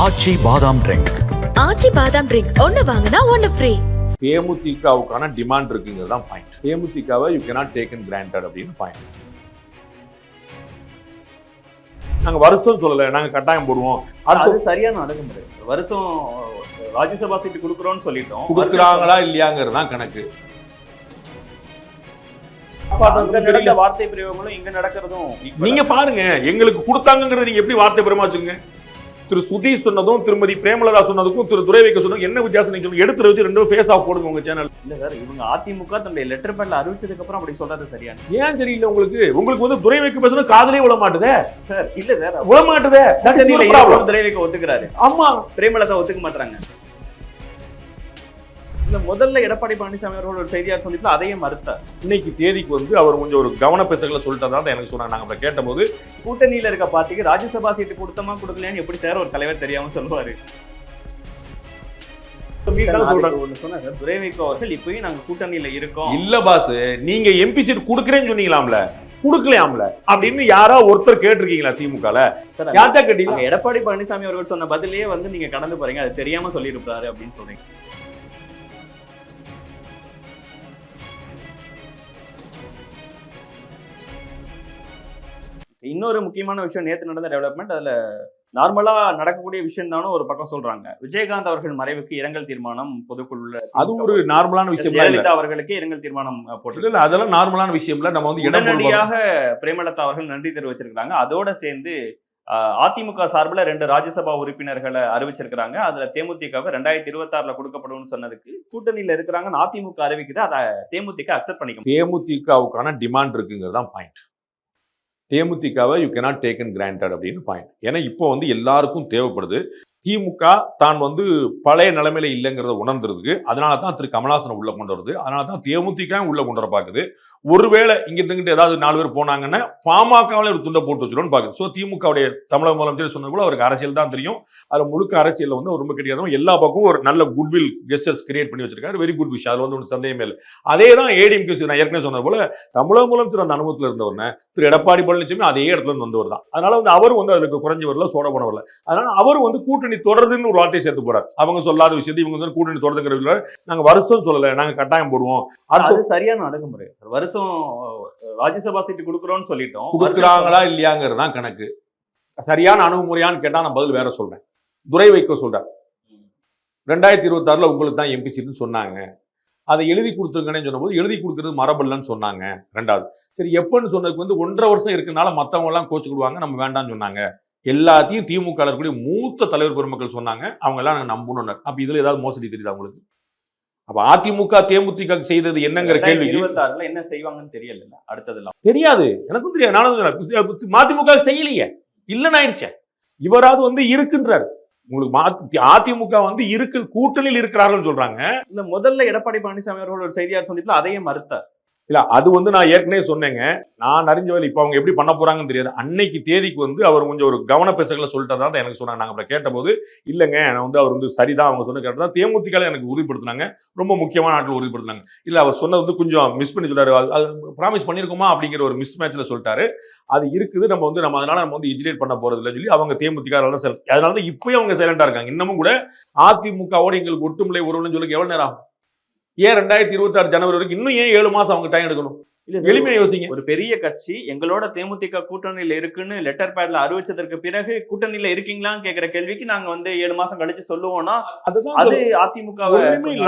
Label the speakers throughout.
Speaker 1: ஆச்சி பாதாம் ட்ரிங்க்
Speaker 2: ஆச்சி பாதாம் ட்ரிங்க் ஒன்னு வாங்கினா ஒன்னு ஃப்ரீ
Speaker 3: தேமுதிகவுக்கான டிமாண்ட் இருக்குங்கிறது தான் point தேமுதிகவை you cannot take in granted அப்படின்னு பாயிண்ட் நாங்க வருஷம் சொல்லல நாங்க கட்டாயம் போடுவோம்.
Speaker 4: அது சரியான அணுகுமுறை வருஷம் ராஜ்யசபா சீட்டு கொடுக்குறோம்னு சொல்லிட்டோம்.
Speaker 3: கொடுக்குறாங்களா இல்லையாங்கிறது தான் கணக்கு.
Speaker 4: வார்த்தை பிரயோகங்களும் இங்க நடக்கிறதும்.
Speaker 3: நீங்க பாருங்க எங்களுக்கு கொடுத்தாங்கிறது நீங்க எப்படி வார்த்தை பெருமா வச்சுங்க திரு சுதீஷ் சொன்னதும் திருமதி பிரேமலதா சொன்னதுக்கும் திரு துரைவைக்க சொன்னதுக்கும் என்ன வித்தியாசம் நீங்க சொல்லுங்க? எடுத்து வச்சு ரெண்டும் ஃபேஸ் ஆஃப் போடுங்க உங்க சேனல்
Speaker 4: இல்ல சார் இவங்க அதிமுக தன்னுடைய லெட்டர் பேட்ல அறிவிச்சதுக்கு அப்புறம் அப்படி சொல்றது சரியான
Speaker 3: ஏன் தெரியல உங்களுக்கு? உங்களுக்கு வந்து துரைவைக்க பேசணும் காதலே விட மாட்டுதே
Speaker 4: சார் இல்ல சார்
Speaker 3: விட மாட்டுதே.
Speaker 4: துரைவைக்க ஒத்துக்கிறாரு.
Speaker 3: ஆமா.
Speaker 4: பிரேமலதா ஒத்துக்க மாட்டாங்க இல்ல முதல்ல எடப்பாடி பழனிசாமி அவர்கள் ஒரு செய்தியாளர் சந்திப்புல அதையும் மறுத்தார்.
Speaker 3: இன்னைக்கு தேதிக்கு வந்து அவர் கொஞ்சம் ஒரு கவன பேசுகளை சொல்லிட்டதா தான் எனக்கு சொன்னாங்க. நாங்க அப்ப கேட்டபோது
Speaker 4: கூட்டணியில இருக்க பார்ட்டிக்கு ராஜ்யசபா சீட்டு கொடுத்தமா கொடுக்கலையான்னு எப்படி சார் ஒரு தலைவர் தெரியாம சொல்லுவாரு? துரைவைக்கோ அவர்கள் இப்பயும் நாங்க கூட்டணியில இருக்கோம்.
Speaker 3: இல்ல பாஸ் நீங்க எம்பி சீட் கொடுக்குறேன்னு சொன்னீங்களாம்ல கொடுக்கலையாம்ல அப்படின்னு யாரா ஒருத்தர் கேட்டிருக்கீங்களா திமுகல? யார்கிட்ட கேட்டீங்க?
Speaker 4: எடப்பாடி பழனிசாமி அவர்கள் சொன்ன பதிலே வந்து நீங்க கடந்து போறீங்க அது தெரியாம சொல்லியிருப்பாரு அப்படின்னு சொல்றீங்க. இன்னொரு முக்கியமான விஷயம் நேத்து நடந்த டெவலப்மெண்ட் அதுல நார்மலா நடக்கக்கூடிய விஷயம் தானும் ஒரு பக்கம் சொல்றாங்க. விஜயகாந்த் அவர்கள் மறைவுக்கு இரங்கல் தீர்மானம் பொதுக்குழுல
Speaker 3: அது ஒரு நார்மலான விஷயம்
Speaker 4: ஜெயலலிதா அவர்களுக்கு இரங்கல் தீர்மானம் போட்டு
Speaker 3: இல்ல, அதெல்லாம் நார்மலான விஷயம் இல்ல நம்ம வந்து
Speaker 4: உடனடியாக பிரேமலதா அவர்கள் நன்றி தெரிவிச்சிருக்காங்க அதோட சேர்ந்து அதிமுக சார்பில் ரெண்டு ராஜ்யசபா உறுப்பினர்களை அறிவிச்சிருக்கிறாங்க. அதுல தேமுதிகவை ரெண்டாயிரத்தி இருபத்தி ஆறுல கொடுக்கப்படும்னு சொன்னதுக்கு கூட்டணியில இருக்கிறாங்கன்னு அதிமுக அறிவிக்குது. அதை தேமுதிக அக்செப்ட் பண்ணிக்க முடியும்.
Speaker 3: தேமுதிகவுக்கான டிமாண்ட் இருக்குங்கிறது தான் point தேமுதிகவை you cannot take and granted அப்படின்னு பாயிண்ட் ஏன்னா இப்போ வந்து எல்லாருக்கும் தேவைப்படுது. திமுக தான் வந்து பழைய நிலைமையில இல்லைங்கிறத உணர்ந்துருக்கு அதனால தான் திரு கமலாசனை உள்ள கொண்டு வருது. அதனால தான் தேமுதிக உள்ள கொண்டு வர பார்க்குது ஒருவேளை இங்க இருந்துகிட்டு ஏதாவது நாலு பேர் போனாங்கன்னா பாமகவில் ஒரு துண்டை போட்டு வச்சிரும்னு பார்க்குது ஸோ திமுகவுடைய தமிழக முதலமைச்சர் சொன்னது போல அவருக்கு அரசியல் தான் தெரியும். அதில் முழுக்க அரசியலில் வந்து ரொம்ப கிடையாது எல்லா பக்கமும் ஒரு நல்ல குட்வில் கெஸ்டர்ஸ் கிரியேட் பண்ணி வச்சிருக்காரு. வெரி குட் விஷயம் அது வந்து ஒரு சந்தேகமே இல்லை. அதே தான் ஏடிஎம்கே நான் ஏற்கனவே சொன்னது போல தமிழக முதலமைச்சர் அந்த அனுபவத்தில் இருந்தவர்னே திரு எடப்பாடி பழனிசாமி அதே இடத்துல இருந்து வந்தவர் தான். அதனால வந்து அவரும் வந்து அதுக்கு குறைஞ்சி வரல சோட போன வரல அதனால அவர் வந்து கூட்டணி தொடருதுன்னு ஒரு வார்த்தையை சேர்த்து போறார். அவங்க சொல்லாத விஷயத்தை இவங்க வந்து கூட்டணி தொடர்ந்துங்கிற நாங்க வருஷம் சொல்லல நாங்க கட்டாயம் போடுவோம்.
Speaker 4: அது சரியான அணுகுமுறை. வருஷம் ராஜ்யசபா சீட்டு கொடுக்குறோம்னு சொல்லிட்டோம்.
Speaker 3: கொடுக்குறாங்களா இல்லையாங்கிறது தான் கணக்கு. சரியான அணுகுமுறையான்னு கேட்டா நான் பதில் வேற சொல்றேன். துரை வைக்க சொல்றேன் ரெண்டாயிரத்தி இருபத்தாறுல உங்களுக்கு தான் எம்பி சீட்னு சொன்னாங்க. அதை எழுதி கொடுத்துருங்கன்னு சொன்னபோது எழுதி கொடுக்கறது மரபல்லன்னு சொன்னாங்க. ரெண்டாவது. சரி எப்பன்னு சொன்னதுக்கு வந்து ஒன்றரை வருஷம் இருக்கனால மற்றவங்க எல்லாம் கோச்சுக்கிடுவாங்க நம்ம வேண்டாம்னு சொன்னாங்க. எல்லாத்தையும் திமுக மூத்த தலைவர் பெருமக்கள் சொன்னாங்க. அவங்க எல்லாம் நாங்க நம்பணும் அப்ப இதுல ஏதாவது மோசடி தெரியுதா உங்களுக்கு? அப்ப அதிமுக தேமுதிக செய்தது என்னங்கிற கேள்விக்கு
Speaker 4: இருபத்தி ஆறுல என்ன செய்வாங்கன்னு தெரியல அடுத்ததுலாம்
Speaker 3: தெரியாது. எனக்கும் தெரியாது. நானும். மதிமுக செய்யலையே. இல்லைன்னு ஆயிடுச்சே. இவராவது வந்து இருக்குன்றார். உங்களுக்கு அதிமுக வந்து இருக்கு கூட்டணியில் இருக்கிறார்கள் சொல்றாங்க.
Speaker 4: இல்ல முதல்ல எடப்பாடி பழனிசாமி அவர்கள் ஒரு செய்தியாளர் சந்திப்புல அதையும் மறுத்தார்.
Speaker 3: இல்ல அது வந்து நான் ஏற்கனவே சொன்னேங்க. நான் அறிஞ்ச வேலை இப்போ அவங்க எப்படி பண்ண போறாங்கன்னு தெரியாது. அன்னைக்கு தேதிக்கு வந்து அவர் கொஞ்சம் ஒரு கவன பேசுகளை சொல்லிட்டதா தான் எனக்கு சொன்னாங்க. நாங்கள் அப்புறம் கேட்டபோது இல்லைங்க நான் வந்து அவர் வந்து சரிதான். அவங்க சொன்ன கேட்டால் தான் தேமுதிகளை எனக்கு உறுதிப்படுத்தினாங்க. ரொம்ப முக்கியமான நாட்டில் உறுதிப்படுத்தினாங்க. இல்லை அவர் சொன்னது வந்து கொஞ்சம் மிஸ் பண்ணி சொல்றாரு. அது- அது ப்ராமிஸ் பண்ணிருக்கோமா அப்படிங்கிற ஒரு மிஸ் மேட்ச்சில் சொல்லிட்டாரு. அது இருக்குது. நம்ம வந்து நம்ம அதனால நம்ம வந்து இஜிலேட் பண்ண போறது இல்லைன்னு சொல்லி அவங்க தேமுதிக அதனால அதனால தான் இப்பயும் அவங்க சைலண்டா இருக்காங்க. இன்னமும் கூட அதிமுகவோட எங்களுக்கு ஒட்டுமில்லை உறவுன்னு சொல்லி எவ்வளவு நேரம் ஏன் ரெண்டாயிரத்தி இருபத்தி ஆறு ஜனவரி வரைக்கும் இன்னும் ஏன் ஏழு மாசம் அவங்க டைம் எடுக்கணும்? எளிமையா யோசிங்க.
Speaker 4: ஒரு பெரிய கட்சி எங்களோட தேமுதிக கூட்டணியில இருக்குன்னு லெட்டர் பேட்ல அறிவிச்சதற்கு பிறகு கூட்டணியில இருக்கீங்களான்னு கேக்குற கேள்விக்கு நாங்க வந்து ஏழு மாசம் கழிச்சு சொல்லுவோம்னா
Speaker 3: அதுதான்
Speaker 4: அது அதிமுக.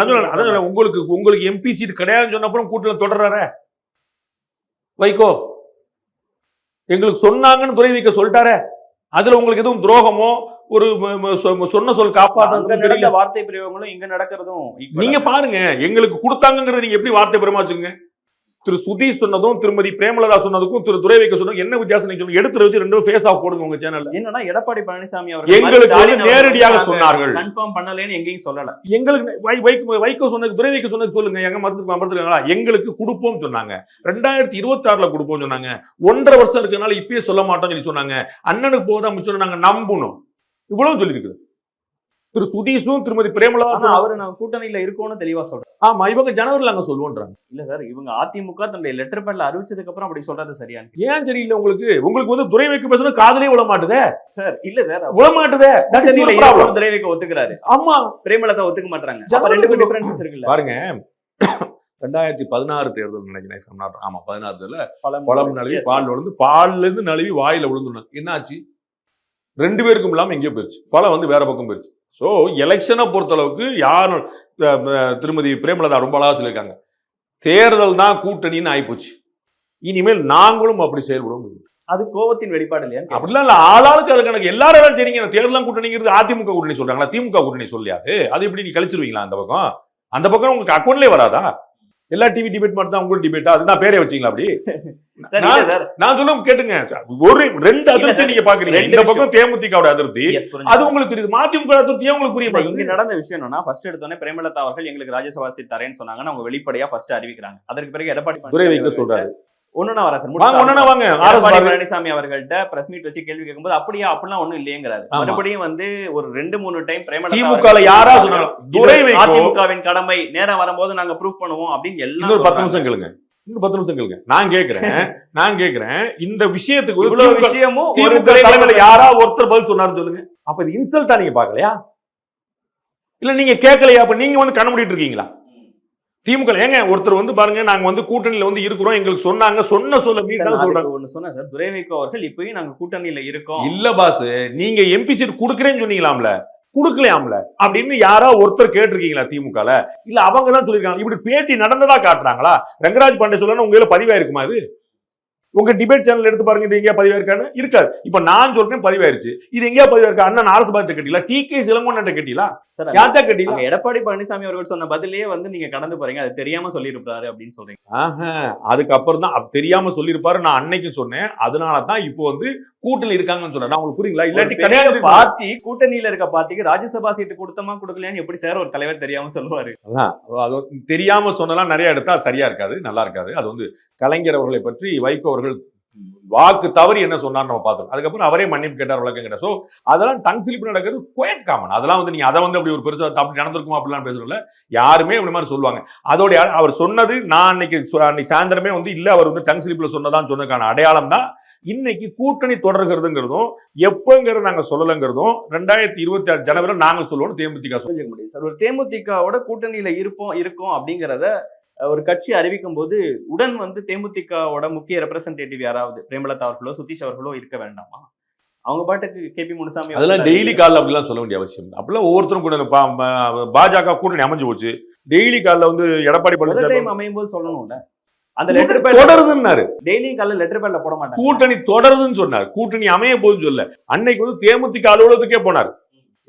Speaker 3: அதான். உங்களுக்கு உங்களுக்கு எம்பி சீட் கிடையாதுன்னு சொன்ன அப்புறம் கூட்டத்தில் தொடர்றாரு. வைகோ எங்களுக்கு சொன்னாங்கன்னு துறை வைக்க சொல்லிட்டாரே. அதுல உங்களுக்கு எதுவும் துரோகமோ ஒரு சொன்ன சொல் காப்பாற்ற
Speaker 4: வார்த்தை பிரயோகங்களும் இங்க நடக்கிறதும்.
Speaker 3: நீங்க பாருங்க எங்களுக்கு கொடுத்தாங்கிறது நீங்க எப்படி வார்த்தை பெருமா வச்சுங்க திரு சுதீஷ் சொன்னதும் திருமதி பிரேமலதா சொன்னதுக்கும் திரு துரை வைக்க சொன்னதுக்கும் என்ன வித்தியாசம் நீங்க எடுத்து வச்சு ரெண்டும் ஃபேஸ் ஆஃப் போடுங்க உங்க சேனல்ல
Speaker 4: என்னன்னா எடப்பாடி பழனிசாமி
Speaker 3: எங்களுக்கு வந்து நேரடியாக சொன்னார்கள்.
Speaker 4: கன்ஃபார்ம் பண்ணலன்னு எங்கேயும் சொல்லல.
Speaker 3: எங்களுக்கு வைகோ சொன்னது துரை வைக்க சொன்னது சொல்லுங்க. எங்க மறந்து மறந்துருக்காங்களா எங்களுக்கு கொடுப்போம் சொன்னாங்க. ரெண்டாயிரத்தி இருபத்தி ஆறுல கொடுப்போம் சொன்னாங்க. ஒன்றரை வருஷம் இருக்கனால இப்பயே சொல்ல மாட்டோம்னு சொல்லி சொன்னாங்க. அண்ணனுக்கு போதா மிச்சம் நாங்க நம்பணும். இவ்வளவு சொல்லியிருக்குது. திரு சுதீஷும் திருமதி பிரேமலா
Speaker 4: அவரு நான் கூட்டணியில இருக்கோம்னு தெளிவா சொல்றேன்.
Speaker 3: ஆமா இவங்க ஜனவரில அங்க சொல்லுவோன்றாங்க.
Speaker 4: இல்ல சார் இவங்க அதிமுக தன்னுடைய லெட்டர் பேட்ல அறிவிச்சதுக்கு அப்புறம் அப்படி சொல்றது சரியானு
Speaker 3: ஏன் தெரியல உங்களுக்கு? உங்களுக்கு வந்து துறை வைக்க பேசணும் காதலே விழ மாட்டுதே.
Speaker 4: சார் இல்ல சார்
Speaker 3: விழ மாட்டுதே.
Speaker 4: இருக்கோம்னு துரைவைக்க ஒத்துக்கிறாரு?
Speaker 3: ஆமா.
Speaker 4: பிரேமலதா ஒத்துக்க மாட்டாங்க ரெண்டுக்கும் டிஃபரன்சஸ் இருக்குல்ல.
Speaker 3: பாருங்க. ரெண்டாயிரத்தி பதினாறு தேர்தல் நினைக்கிறேன் ஆமா பதினாறு தேர்தல
Speaker 4: பழம்
Speaker 3: நழுவி பால் விழுந்து பால்ல இருந்து நழுவி வாயில விழுந்துடும் என்னாச்சு? ரெண்டு பேருக்கும் இல்லாம எங்கேயோ போயிருச்சு. பழம் வந்து வேற பக்கம் போயிருச்சு. ஸோ எலெக்ஷனை பொறுத்தளவுக்கு யார் திருமதி பிரேமலதா ரொம்ப அழகா சொல்லியிருக்காங்க. தேர்தல் தான் கூட்டணின்னு ஆயிப்போச்சு. இனிமேல் நாங்களும் அப்படி செயல்படுவோம்.
Speaker 4: அது கோவத்தின் வெளிப்பாடு இல்லையா?
Speaker 3: அப்படிலாம் இல்ல. ஆளாளுக்கு அது கணக்கு. எல்லாரும் சரிங்க தேர்தலாம் கூட்டணிங்கிறது அதிமுக கூட்டணி சொல்றாங்களா? திமுக கூட்டணி சொல்லியாது. அது எப்படி நீ கழிச்சிருவீங்களா அந்த பக்கம்? அந்த பக்கம் உங்களுக்கு அக்கௌண்ட்லயே வராதா? எல்லா டிவி டிபேட் மட்டும் தான் உங்களுக்கு டிபேட்டா அதுதான் பேரே வச்சீங்களா அப்படி? நான்- சொல்லும் கேட்டுங்க. ஒரு ரெண்டு அதிருப்தி
Speaker 4: சார்,
Speaker 3: நீங்க பாக்குறீங்க. இந்த பக்கம் தேமுதிகவோட அதிருப்தி. அது உங்களுக்கு தெரியுது. மதிமுக அதிருப்தி ஏன் உங்களுக்கு புரிய
Speaker 4: இங்க நடந்த விஷயம் என்னன்னா ஃபர்ஸ்ட் எடுத்தோடனே பிரேமலதா அவர்கள் எங்களுக்கு ராஜ்யசபா சீட் தரேன்னு சொன்னாங்கன்னு அவங்க வெளிப்படையா ஃபர்ஸ்ட் அறிவிக்கிறாங்க. அதற்கு பிறகு எடப்பாடி
Speaker 3: துரை வைக்க சொல்றாரு.
Speaker 4: ஒண்ணுனா வரேன் சார்.
Speaker 3: வாங்க
Speaker 4: பழனிசாமி அவர்கள்ட்ட பிரஸ் மீட் வச்சு கேள்வி கேட்கும்போது அப்படியா அப்படிலாம் ஒண்ணும் இல்லையங்கிறாரு. மறுபடியும் வந்து ஒரு ரெண்டு மூணு டைம் பிரேமலதா
Speaker 3: திமுக யாரா வைக்கோ
Speaker 4: அதிமுகவின் கடமை. நேரம் வரும்போது நாங்க ப்ரூவ் பண்ணுவோம் அப்படின்னு எல்லாம்
Speaker 3: இன்னொரு பத்து. நிமிஷம் கேளுங்க. பத்து நிமிஷம் கேளுங்க. நான் கேக்குறேன் நான் கேக்குறேன் இந்த விஷயத்துக்கு ஒரு
Speaker 4: இவ்வளவு விஷயமும் ஒரு
Speaker 3: திமுக தலைமையில யாரா ஒருத்தர் பதில் சொன்னாரு சொல்லுங்க. அப்ப இது இன்சல்ட்டா நீங்க பாக்கலையா இல்ல நீங்க கேட்கலையா? அப்ப நீங்க வந்து கண்ண மூடிட்டு இருக்கீங்களா? திமுக ஏங்க ஒருத்தர் வந்து பாருங்க நாங்க வந்து கூட்டணியில வந்து இருக்கிறோம் எங்களுக்கு சொன்னாங்க சொன்ன சொல்ல
Speaker 4: நான்
Speaker 3: சொல்றாங்க.
Speaker 4: ஒண்ணு சொன்னேன் சார் துரைவைக்கோ அவர்கள் இப்பயும் நாங்க கூட்டணியில இருக்கோம்.
Speaker 3: இல்ல பாஸ் நீங்க எம்பி சீட் குடுக்கறேன்னு சொன்னீங்களாம்ல? குடுக்கலையாம்ல? அப்படின்னு யாரா ஒருத்தர் கேட்டிருக்கீங்களா திமுகல? இல்ல அவங்க தான் சொல்லிருக்காங்க இப்படி பேட்டி நடந்ததா காட்டுறாங்களா? ரங்கராஜ் பாண்டே சொல்லணும் உங்க பதிவாயிருக்குமா இது? உங்க டிபேட் சேனல் எடுத்து பாருங்க இது எங்கேயா பதிவாயிருக்கான்னு? இருக்காது. இப்ப நான் சொல்றேன் பதிவாயிருச்சு. இது எங்கேயா பதிவாயிருக்கா? அண்ணன் ஆர்எஸ் பாரதி கேட்டீங்களா? டி கே
Speaker 4: சார்
Speaker 3: யார்கிட்ட கேட்டீங்களா?
Speaker 4: அங்க எடப்பாடி பழனிசாமி அவர்கள் சொன்ன பதிலே வந்து நீங்க கடந்து போறீங்க. அது தெரியாம சொல்லியிருப்பாரு அப்படின்னு சொல்றீங்க.
Speaker 3: ஆஹா, அதுக்கப்புறம் தான் தெரியாம சொல்லியிருப்பாரு. நான் அன்னைக்கு சொன்னேன். அதனால தான் இப்போ வந்து கூட்டணி இருக்காங்கன்னு சொன்னேன் நான் உங்களுக்கு புரியுங்களா? இல்லாட்டி கிடையாது
Speaker 4: பார்ட்டி கூட்டணியில இருக்க பார்ட்டிக்கு ராஜ்யசபா சீட்டு கொடுத்தமா கொடுக்கலையான்னு எப்படி சார் ஒரு தலைவர் தெரியாம சொல்லுவாரு?
Speaker 3: அது தெரியாம சொன்னலாம் நிறைய எடுத்தா சரியா இருக்காது நல்லா இருக்காது. அது வந்து கலைஞர் அவர்களை பற்றி வைகோ அவர்கள் வாக்கு தவறி என்ன சொன்னார் நம்ம பார்த்தோம் அதுக்கப்புறம் அவரே மன்னிப்பு கேட்டார் உலகம் கேட்டார். ஸோ அதெல்லாம் டங் ஸ்லிப் நடக்கிறது குயட் காமன் அதெல்லாம் வந்து நீங்கள் அதை வந்து அப்படி ஒரு பெருசாக அப்படி நடந்திருக்குமா அப்படிலாம் பேசுறதுல யாருமே அப்படி மாதிரி சொல்லுவாங்க. அதோடைய அவர் சொன்னது நான் அன்னைக்கு அன்னைக்கு சாயந்தரமே வந்து இல்லை அவர் வந்து டங் ஸ்லிப்ல சொன்னதான் சொன்னதுக்கான அடையாளம் தான் இன்னைக்கு கூட்டணி தொடர்கிறதுங்கிறதும் எப்போங்கிறத நாங்கள் சொல்லலைங்கிறதும் ரெண்டாயிரத்தி இருபத்தி ஆறு ஜனவரியில் நாங்கள் சொல்லுவோம் தேமுதிக சொல்லுவோம்.
Speaker 4: புரிஞ்சுக்க முடியும் சார் ஒரு தேமுதிகவோட கூட்டணியில் இருப்போம் இருக்கோம் அப்படிங்கிறத ஒரு கட்சி அறிவிக்கும் போது உடன் வந்து தேமுதிகவோட முக்கிய ரெப்ரசன்டேட்டிவ் யாராவது? பிரேமலதா அவர்களோ சுதீஷ் அவர்களோ இருக்க வேண்டாமா? அவங்க பாட்டுக்கு கேபி முனுசாமி
Speaker 3: அதெல்லாம் டெய்லி காலில் அப்படிலாம் சொல்ல வேண்டிய அவசியம் இல்லை. அப்படிலாம் ஒவ்வொருத்தரும் கூட பா- பா- பாஜக கூட்டணி அமைஞ்சு போச்சு. டெய்லி காலில் வந்து எடப்பாடி பழனிசாமி
Speaker 4: அமையும் போது சொல்லணும்ல. அந்த லெட்டர் பேட்
Speaker 3: தொடருதுன்னாரு.
Speaker 4: டெய்லியும் காலைல லெட்டர் பேட்ல போட மாட்டாங்க.
Speaker 3: கூட்டணி தொடருதுன்னு சொன்னார். கூட்டணி அமைய போகுதுன்னு சொல்ல அன்னைக்கு வந்து தேமுதிக அலுவலகத்துக்கே போனார்.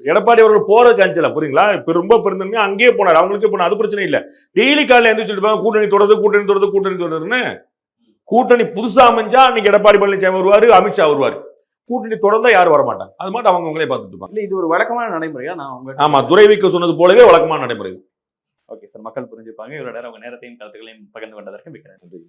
Speaker 3: எடப்பாடி அவர்கள் போறதுக்கு அஞ்சல புரியுங்களா? இப்ப ரொம்ப பெருந்தன்மையா அங்கேயே போனார். அவங்களுக்கே போனார் அது பிரச்சனை இல்ல. டெய்லி காலையில எந்திரிச்சு சொல்லிட்டு கூட்டணி தொடருது கூட்டணி தொடருது கூட்டணி தொடருதுன்னு கூட்டணி புதுசா அமைஞ்சா அன்னைக்கு எடப்பாடி பழனிசாமி வருவாரு அமித்ஷா வருவாரு. கூட்டணி தொடர்ந்தா யாரும் வர மாட்டாங்க அது மட்டும் அவங்க அவங்களே பார்த்துட்டு இருப்பாங்க.
Speaker 4: இல்ல இது ஒரு வழக்கமான நடைமுறையா? நான் உங்க
Speaker 3: ஆமா துரைவிக்க சொன்னது போலவே வழக்கமான நடைமுறை.
Speaker 4: Okay sir. மக்கள் புரிஞ்சுப்பாங்க. இவரோட அவங்க நேரத்தையும் கருத்துக்களையும் பகிர்ந்து கொண்டதற்கு மிக்க நன்றி.